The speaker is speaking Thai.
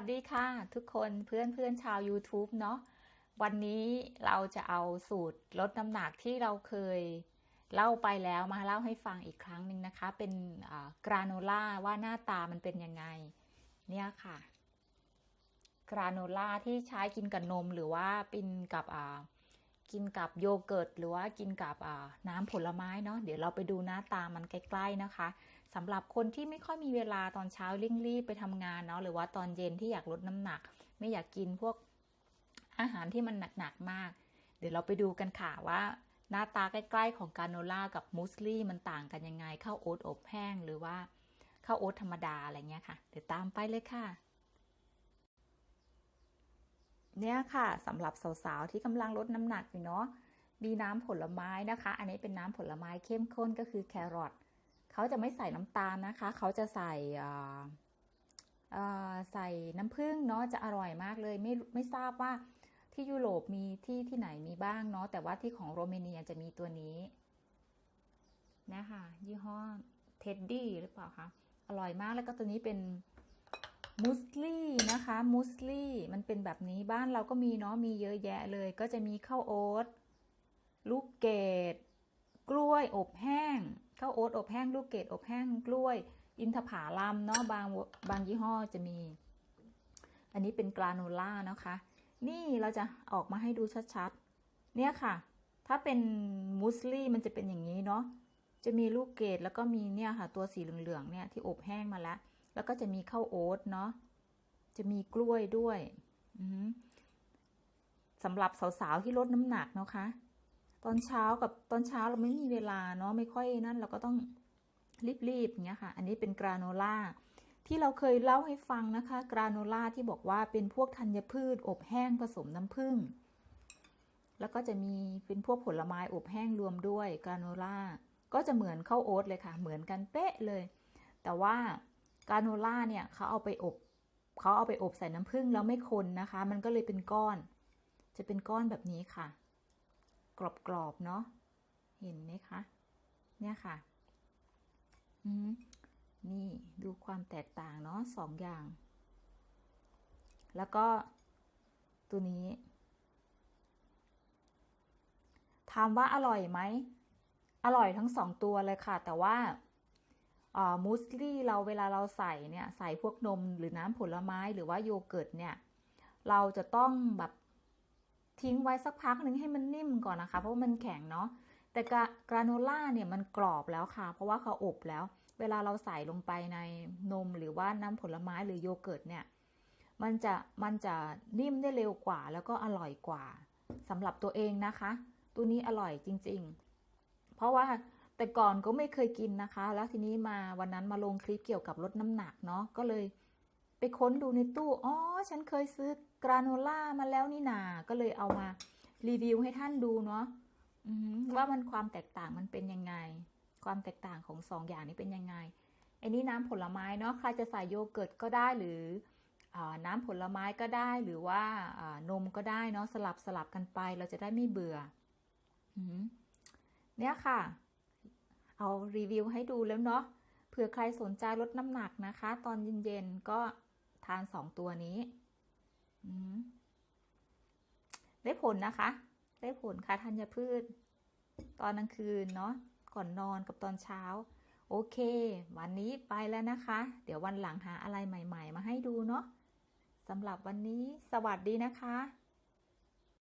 สดีค่ะ ทุกคนเพื่อนเพื่อนชาว YouTube เนาะวันนี้เราจะเอาสูตรลดน้ำหนักที่เราเคยเล่าไปแล้วมาเล่าให้ฟังอีกครั้งหนึ่งนะคะ เป็นกราโนล่าว่าหน้าตามันเป็นยังไง เนี่ยค่ะ กราโนล่าที่ใช้กินกับนมหรือว่าเป็นกับ กินกับโยเกิร์ต หรือว่ากินกับน้ำผลไม้เนาะเดี๋ยวเราไปดูหน้าตามันใกล้ๆนะคะสำหรับคนที่ไม่ค่อยมีเวลาตอนเช้าเร่งรีบไปทำงานเนาะหรือว่าตอนเย็นที่อยากลดน้ำหนัก ไม่อยากกินพวกอาหารที่มันหนักๆมาก เดี๋ยวเราไปดูกันค่ะว่า หน้าตาใกล้ๆของกาโนล่ากับมูสลี่มันต่างกันยังไงข้าวโอ๊ตอบแห้งหรือว่าข้าวโอ๊ตธรรมดาอะไรเงี้ยค่ะ เดี๋ยวตามไปเลยค่ะ เนี่ยค่ะสำหรับสาวๆที่กำลังลดน้ำหนักอยู่เนาะมีน้ำผลไม้นะคะ อันนี้เป็นน้ำผลไม้เข้มข้นก็คือแครอทเขาจะไม่ใส่น้ำตาลนะคะ เขาจะใส่ใส่น้ำผึ้งเนาะจะอร่อยมากเลยไม่ไม่ทราบว่าที่ยุโรปมีที่ที่ไหนมีบ้างเนาะแต่ว่าที่ของโรมาเนียจะมีตัวนี้นะคะยี่ห้อเท็ดดี้หรือเปล่าคะอร่อยมากแล้วก็ตัวนี้เป็น มูสลี่นะคะมูสลี่มันเป็นแบบนี้บ้านเราก็มีเนาะมีเยอะแยะเลย ก็จะมีข้าวโอ๊ตลูกเกดกล้วยอบแห้งข้าวโอ๊ตอบแห้งลูกเกดอบแห้งกล้วย อินทผลัมเนาะบางบางยี่ห้อจะมี อันนี้เป็นกราโนล่านะคะ นี่เราจะออกมาให้ดูชัดๆ เนี่ยค่ะ ถ้าเป็นมูสลี่มันจะเป็นอย่างนี้เนาะจะมีลูกเกดแล้วก็มีเนี่ยค่ะ ตัวสีเหลืองๆเนี่ยที่อบแห้งมาแล้ว แล้วก็จะมีข้าวโอ๊ตเนาะจะมีกล้วยด้วยสำหรับสาวๆที่ลดน้ำหนักเนาะคะ ตอนเช้ากับตอนเช้าเราไม่มีเวลาเนาะไม่ค่อยนั่น เราก็ต้องรีบๆอย่างเงี้ยค่ะ อันนี้เป็นกราโนล่าที่เราเคยเล่าให้ฟังนะคะ กราโนล่าที่บอกว่าเป็นพวกธัญพืช อบแห้งผสมน้ำผึ้งแล้วก็จะมีเป็นพวกผลไม้อบแห้งรวมด้วยกราโนล่าก็จะเหมือนข้าวโอ๊ตเลยค่ะ เหมือนกันเป๊ะเลย แต่ว่า กาโนล่าเนี่ยเขาเอาไปอบเขาเอาไปอบใส่น้ำผึ้งแล้วไม่คนนะคะ มันก็เลยเป็นก้อน จะเป็นก้อนแบบนี้ค่ะ กรอบๆเนาะเห็นไหมคะเนี่ยค่ะอืมนี่ดูความแตกต่างเนาะสองอย่าง แล้วก็ตัวนี้ถามว่าอร่อยไหม อร่อยทั้งสองตัวเลยค่ะ แต่ว่า มูสลี่เราเวลาเราใส่เนี่ยใส่พวกนมหรือน้ำผลไม้หรือว่าโยเกิร์ตเนี่ย เราจะต้องแบบทิ้งไว้สักพักหนึ่งให้มันนิ่มก่อนนะคะ เพราะมันแข็งเนาะแต่กราโนล่าเนี่ยมันกรอบแล้วค่ะ เพราะว่าเขาอบแล้ว เวลาเราใส่ลงไปในนมหรือว่าน้ำผลไม้หรือโยเกิร์ตเนี่ย มันจะมันจะนิ่มได้เร็วกว่า แล้วก็อร่อยกว่าสำหรับตัวเองนะคะ ตัวนี้อร่อยจริง ๆ เพราะว่า แต่ก่อนก็ไม่เคยกินนะคะ แล้วทีนี้มาวันนั้นมาลงคลิปเกี่ยวกับลดน้ำหนักเนาะก็เลย ไปค้นดูในตู้อ๋อฉันเคยซื้อกราโนล่ามาแล้วนี่นาก็เลยเอามารีวิวให้ท่านดูเนาะว่ามันความแตกต่างมันเป็นยังไง ความแตกต่างของสองอย่างนี้เป็นยังไงอันนี้น้ำผลไม้เนาะใครจะใส่โยเกิร์ตก็ได้หรืออน้ำผลไม้ก็ได้หรือว่านมก็ได้เนาะสลับสลับกันไปเราจะได้ไม่เบื่อเนี่ยค่ะ เอารีวิวให้ดูแล้วเนาะเผื่อใครสนใจลดน้ำหนักนะคะ ตอนเย็นๆก็ทานสองตัวนี้ได้ผลนะคะ ได้ผลค่ะธัญพืช ตอนกลางคืนเนาะก่อนนอนกับตอนเช้า โอเค วันนี้ไปแล้วนะคะ เดี๋ยววันหลังหาอะไรใหม่ ๆ มาให้ดูเนาะสำหรับวันนี้สวัสดีนะคะ